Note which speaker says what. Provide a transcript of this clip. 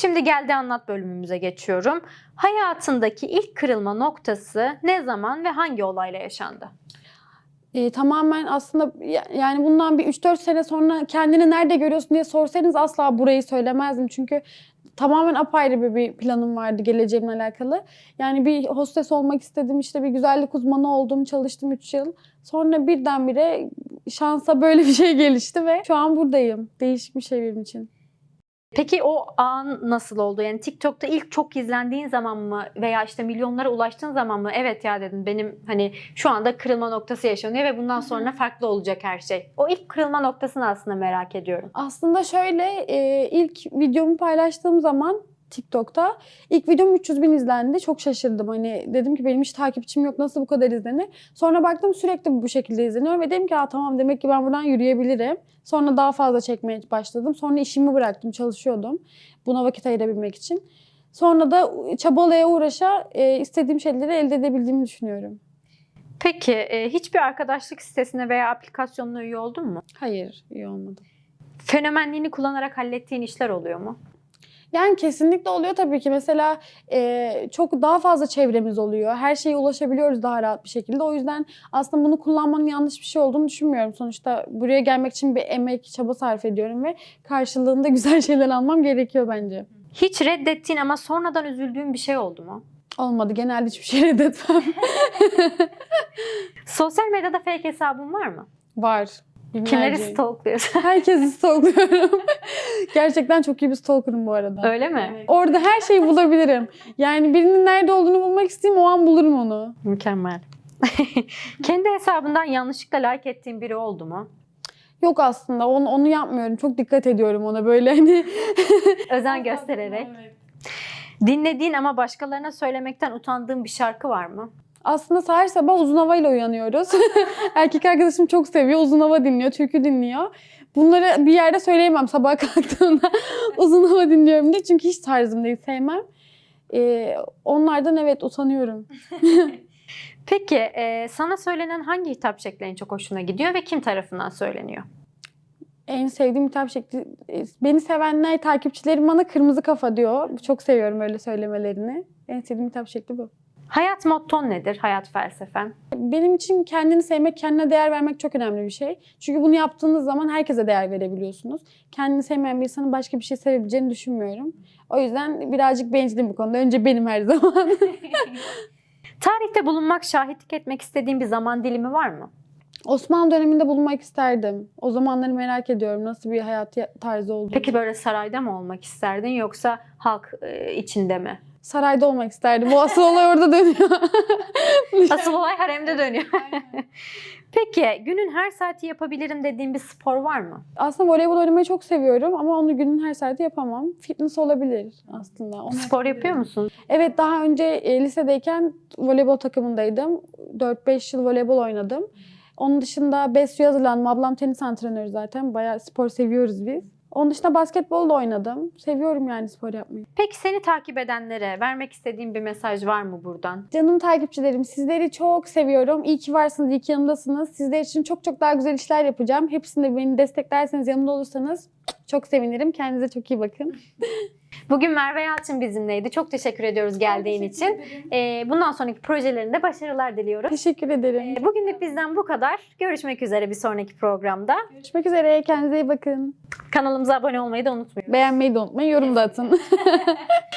Speaker 1: Şimdi geldi anlat bölümümüze geçiyorum. Hayatındaki ilk kırılma noktası ne zaman ve hangi olayla yaşandı?
Speaker 2: Ee, tamamen aslında ya- yani bundan bir 3-4 sene sonra kendini nerede görüyorsun diye sorsanız asla burayı söylemezdim. Çünkü tamamen apayrı bir, bir planım vardı geleceğimle alakalı. Yani bir hostes olmak istedim işte bir güzellik uzmanı oldum çalıştım 3 yıl. Sonra birdenbire şansa böyle bir şey gelişti ve şu an buradayım. Değişik bir şey benim için.
Speaker 1: Peki o an nasıl oldu? Yani TikTok'ta ilk çok izlendiğin zaman mı veya işte milyonlara ulaştığın zaman mı evet ya dedin benim hani şu anda kırılma noktası yaşanıyor ve bundan sonra farklı olacak her şey. O ilk kırılma noktasını aslında merak ediyorum.
Speaker 2: Aslında şöyle e, ilk videomu paylaştığım zaman TikTok'ta ilk videom 300 bin izlendi. Çok şaşırdım. Hani dedim ki benim hiç takipçim yok nasıl bu kadar izlenir. Sonra baktım sürekli bu şekilde izleniyor ve dedim ki tamam demek ki ben buradan yürüyebilirim. Sonra daha fazla çekmeye başladım. Sonra işimi bıraktım çalışıyordum. Buna vakit ayırabilmek için. Sonra da çabalaya uğraşa e, istediğim şeyleri elde edebildiğimi düşünüyorum.
Speaker 1: Peki e, hiçbir arkadaşlık sitesine veya aplikasyonuna üye oldun mu?
Speaker 2: Hayır iyi olmadı.
Speaker 1: Fenomenliğini kullanarak hallettiğin işler oluyor mu?
Speaker 2: Yani kesinlikle oluyor tabii ki. Mesela e, çok daha fazla çevremiz oluyor. Her şeye ulaşabiliyoruz daha rahat bir şekilde. O yüzden aslında bunu kullanmanın yanlış bir şey olduğunu düşünmüyorum. Sonuçta buraya gelmek için bir emek, çaba sarf ediyorum ve karşılığında güzel şeyler almam gerekiyor bence.
Speaker 1: Hiç reddettiğin ama sonradan üzüldüğün bir şey oldu mu?
Speaker 2: Olmadı. Genelde hiçbir şey reddetmem.
Speaker 1: Sosyal medyada fake hesabın var mı?
Speaker 2: Var.
Speaker 1: Kimleri
Speaker 2: Binlerce.
Speaker 1: stalkluyorsun?
Speaker 2: Herkesi stalkluyorum. Gerçekten çok iyi bir stalker'ım bu arada.
Speaker 1: Öyle mi?
Speaker 2: Orada her şeyi bulabilirim. Yani birinin nerede olduğunu bulmak isteyeyim o an bulurum onu.
Speaker 1: Mükemmel. Kendi hesabından yanlışlıkla like ettiğin biri oldu mu?
Speaker 2: Yok aslında onu, onu yapmıyorum. Çok dikkat ediyorum ona böyle hani.
Speaker 1: Özen göstererek. Dinlediğin ama başkalarına söylemekten utandığın bir şarkı var mı?
Speaker 2: Aslında her sabah uzun havayla uyanıyoruz. Erkek arkadaşım çok seviyor. Uzun hava dinliyor, türkü dinliyor. Bunları bir yerde söyleyemem sabah kalktığımda. uzun hava dinliyorum diye. Çünkü hiç tarzım değil, sevmem. Ee, onlardan evet utanıyorum.
Speaker 1: Peki e, sana söylenen hangi hitap şekli en çok hoşuna gidiyor ve kim tarafından söyleniyor?
Speaker 2: En sevdiğim hitap şekli. e, Beni sevenler, takipçilerim bana kırmızı kafa diyor. Çok seviyorum öyle söylemelerini. En sevdiğim hitap şekli bu.
Speaker 1: Hayat motton nedir? Hayat felsefen?
Speaker 2: Benim için kendini sevmek, kendine değer vermek çok önemli bir şey. Çünkü bunu yaptığınız zaman herkese değer verebiliyorsunuz. Kendini sevmeyen bir insanın başka bir şey sevebileceğini düşünmüyorum. O yüzden birazcık bencilim bu konuda. Önce benim her zaman.
Speaker 1: Tarihte bulunmak, şahitlik etmek istediğin bir zaman dilimi var mı?
Speaker 2: Osmanlı döneminde bulunmak isterdim. O zamanları merak ediyorum. Nasıl bir hayat tarzı olduğunu.
Speaker 1: Peki böyle sarayda mı olmak isterdin yoksa halk e, içinde mi?
Speaker 2: Sarayda olmak isterdim. O asıl olay orada dönüyor.
Speaker 1: Asıl olay haremde dönüyor. Peki günün her saati yapabilirim dediğin bir spor var mı?
Speaker 2: aslında voleybol oynamayı çok seviyorum ama onu günün her saati yapamam. Fitness olabilir aslında. Onu
Speaker 1: Spor yapıyor musun?
Speaker 2: Evet daha önce e, lisedeyken voleybol takımındaydım. 4-5 yıl voleybol oynadım. Onun dışında BESU'ya hazırlandım. Ablam tenis antrenörü zaten. Bayağı spor seviyoruz biz. Onun dışında basketbol da oynadım. Seviyorum yani spor yapmayı.
Speaker 1: Peki seni takip edenlere vermek istediğin bir mesaj var mı buradan?
Speaker 2: Canım takipçilerim sizleri çok seviyorum. İyi ki varsınız, iyi ki yanımdasınız. Sizler için çok çok daha güzel işler yapacağım. Hepsinde beni desteklerseniz, yanımda olursanız çok sevinirim. Kendinize çok iyi bakın.
Speaker 1: Bugün Merve Yalçın bizimleydi. Çok teşekkür ediyoruz geldiğin için. Ee, bundan sonraki projelerinde başarılar diliyoruz.
Speaker 2: Teşekkür ederim.
Speaker 1: Ee, Bugünlük bizden bu kadar. Görüşmek üzere bir sonraki programda.
Speaker 2: Görüşmek üzere. Kendinize iyi bakın.
Speaker 1: Kanalımıza abone olmayı da unutmayın.
Speaker 2: Beğenmeyi de unutmayın. Yorum da atın.